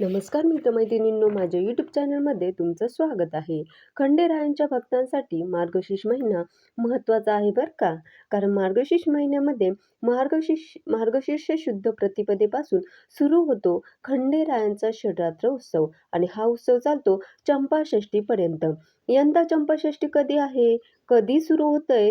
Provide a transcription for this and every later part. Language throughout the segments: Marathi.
नमस्कार मित्रमैत्रिणींनो माझ्या यूट्यूब चॅनलमध्ये तुमचं स्वागत आहे. खंडेरायांच्या भक्तांसाठी मार्गशीर्ष महिना महत्त्वाचा आहे बरं का? कारण मार्गशीर्ष महिन्यामध्ये मार्गशीर्ष मार्गशीर्ष शुद्ध प्रतिपदेपासून सुरू होतो खंडेरायांचा षडरात्र उत्सव आणि हा उत्सव चालतो चंपाषष्टीपर्यंत यंदा चंपाषष्टी कधी आहे? कधी सुरू होतंय?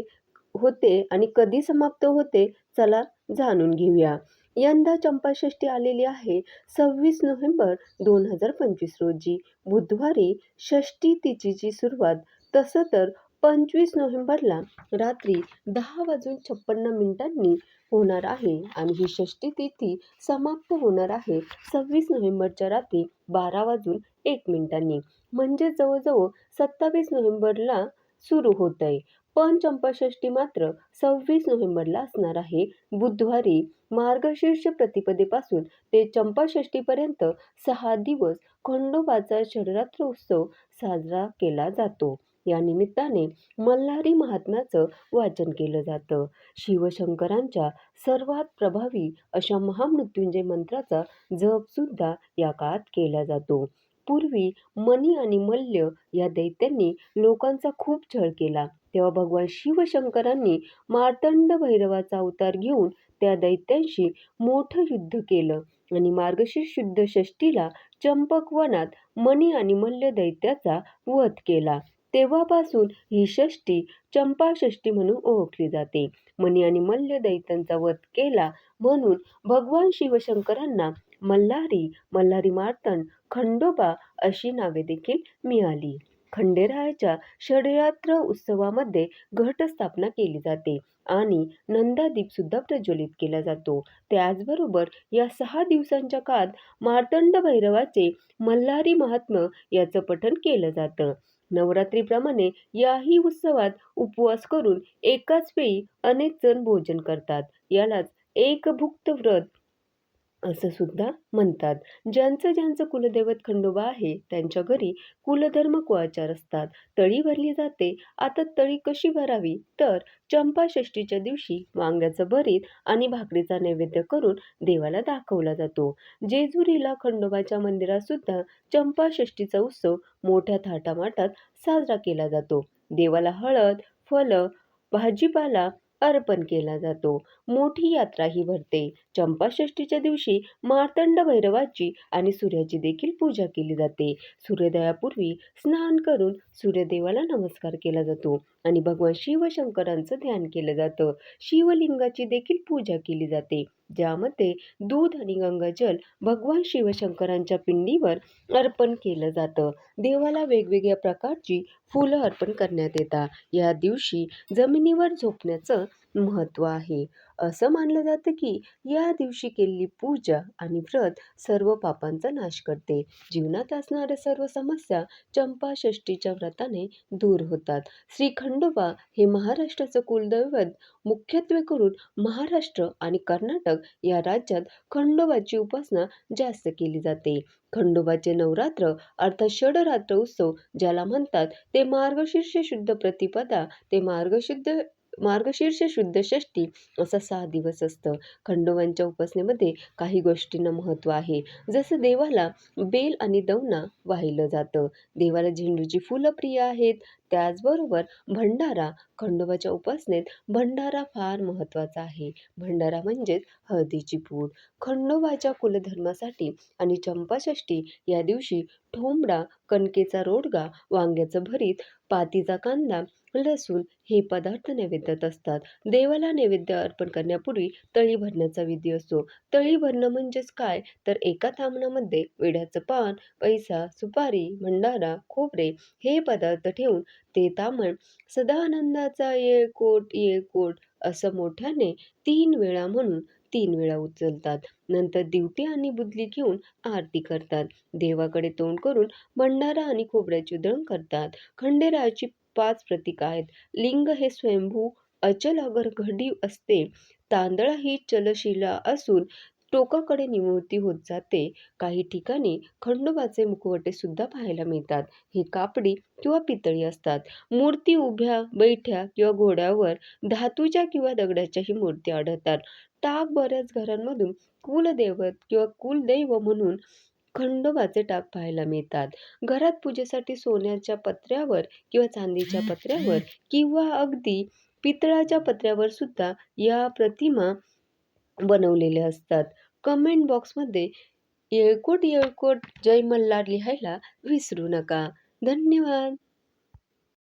होते आणि कधी समाप्त होते? चला जाणून घेऊया. यंदा चंपाषष्ठी आलेली आहे सव्वीस नोव्हेंबर दोन हजार पंचवीस रोजी. बुधवारी षष्टी तिथीची सुरुवात तसं तर पंचवीस नोव्हेंबरला रात्री दहा वाजून छप्पन्न मिनिटांनी होणार आहे आणि ही षष्टी तिथी समाप्त होणार आहे सव्वीस नोव्हेंबरच्या रात्री बारा वाजून एक मिनिटांनी. म्हणजे जवळजवळ सत्तावीस नोव्हेंबरला सुरू होत आहे पण चंपाषष्ठी मात्र सव्वीस नोव्हेंबरला असणार आहे. बुधवारी मार्गशीर्ष प्रतिपदेपासून ते चंपाषष्टीपर्यंत सहा दिवस खंडोबाचा षडरात्र उत्सव साजरा केला जातो. या निमित्ताने मल्हारी महात्म्याचं वाचन केलं जातं. शिवशंकरांच्या सर्वात प्रभावी अशा महामृत्युंजय मंत्राचा जपसुद्धा या काळात केला जातो. पूर्वी मणी आणि मल्ल या दैत्यांनी लोकांचा खूप छळ केला. तेव्हा भगवान शिवशंकरांनी मार्तंड भैरवाचा अवतार घेऊन त्या दैत्यांशी मोठं युद्ध केलं आणि मार्गशीर्ष शुद्ध षष्टीला चंपकवनात मणी आणि मल्ल दैत्याचा वध केला. तेव्हापासून ही षष्टी चंपाषष्टी म्हणून ओळखली जाते. मणी आणि मल्ल दैत्यांचा वध केला म्हणून भगवान शिवशंकरांना मल्हारी मल्हारी मार्तंड खंडोबा अशी नावे देखील मिळाली. खंडेरायाच्या षडरात्र उत्सवामध्ये घटस्थापना केली जाते आणि नंदादीप सुद्धा प्रज्वलित केला जातो. त्याचबरोबर या सहा दिवसांच्या काळात मार्तंड भैरवाचे मल्हारी महात्म्य याचं पठण केलं जातं. नवरात्रीप्रमाणे याही उत्सवात उपवास करून एकाच वेळी अनेक जण भोजन करतात. यालाच एकभुक्त व्रत असं सुद्धा म्हणतात. ज्यांचं ज्यांचं कुलदैवत खंडोबा आहे त्यांच्या घरी कुलधर्म कुळाचार असतात. तळी भरली जाते. आता तळी कशी भरावी? तर चंपाषष्टीच्या दिवशी वांग्याचं भरीत आणि भाकरीचा नैवेद्य करून देवाला दाखवला जातो. जेजुरीला खंडोबाच्या मंदिरात सुद्धा चंपाषष्टीचा उत्सव मोठ्या थाटामाटात साजरा केला जातो. देवाला हळद फलं भाजीपाला अर्पण केला जातो. मोठी यात्राही भरते. चंपाषष्टीच्या दिवशी मार्तंड भैरवाची आणि सूर्याची देखील पूजा केली जाते. सूर्योदयापूर्वी स्नान करून सूर्यदेवाला नमस्कार केला जातो आणि भगवान शिवशंकरांचं ध्यान केलं जातं. शिवलिंगाची देखील पूजा केली जाते. ज्यामध्ये दूध आणि गंगाजल भगवान शिवशंकरांच्या पिंडीवर अर्पण केलं जातं. देवाला वेगवेगळ्या प्रकारची फुलं अर्पण करण्यात येतात. या दिवशी जमिनीवर झोपण्याचं महत्त्व आहे. असं मानलं जातं की या दिवशी केलेली पूजा आणि व्रत सर्व पापांचा नाश करते. जीवनात असणाऱ्या सर्व समस्या चंपाषष्टीच्या व्रताने दूर होतात. श्री खंडोबा हे महाराष्ट्राचं कुलदैवत मुख्यत्वे करून महाराष्ट्र आणि कर्नाटक या राज्यात खंडोबाची उपासना जास्त केली जाते. खंडोबाचे नवरात्र अर्थात षडरात्र उत्सव ज्याला म्हणतात ते मार्गशीर्ष शुद्ध प्रतिपदा ते मार्गशुद्ध मार्गशीर्ष शुद्ध षष्टी असा सहा दिवस असतं. खंडोबांच्या उपासनेमध्ये काही गोष्टींना महत्त्व आहे. जसं देवाला बेल आणि दवना वाहिलं जातं. देवाला झेंडूची फुलं प्रिय आहेत. त्याचबरोबर भंडारा खंडोबाच्या उपासनेत भंडारा फार महत्त्वाचा आहे. भंडारा म्हणजेच हळदीची पूड. खंडोबाच्या कुलधर्मासाठी आणि चंपाषष्टी या दिवशी ठोंबडा कणकेचा रोडगा वांग्याचं भरीत पातीचा कांदा लसूण हे पदार्थ नैवेद्यात असतात. देवाला नैवेद्य अर्पण करण्यापूर्वी तळी भरण्याचा विधी असतो तळी भरणं म्हणजेच काय? तर एका तामणामध्ये विड्याचं पान पैसा सुपारी भंडारा खोबरे हे पदार्थ ठेवून ते तामण सदानंदाचा ये कोट ये कोट असं मोठ्याने तीन वेळा म्हणून तीन वेळा उचलतात. नंतर दिवटी आणि बुदली घेऊन आरती करतात. देवाकडे तोंड करून भंडारा आणि खोबऱ्याचे दळण करतात. खंडेरायाची पाच प्रतीक आहेत. लिंग हे स्वयंभू अचल अगर घडी असते. तांदळा ही चलशिला असून टोकाकडे निवृत्ती होत जाते. काही ठिकाणी खंडोबाचे मुखवटे सुद्धा पाहायला मिळतात. हे कापडी किंवा पितळी असतात. मूर्ती उभ्या बैठ्या किंवा घोड्यावर धातूच्या किंवा दगडाच्याही मूर्ती आढळतात. टाक बऱ्याच घरांमधून कुलदेवत किंवा कुलदैव म्हणून खंडोबाचे टाक पाहायला मिळतात. घरात पूजेसाठी सोन्याच्या पत्र्यावर किंवा चांदीच्या पत्र्यावर किंवा अगदी पितळाच्या पत्र्यावर सुद्धा या प्रतिमा बनवलेले असतात. कमेंट बॉक्समध्ये येळकोट येळकोट जय मल्हार लिहायला विसरू नका. धन्यवाद.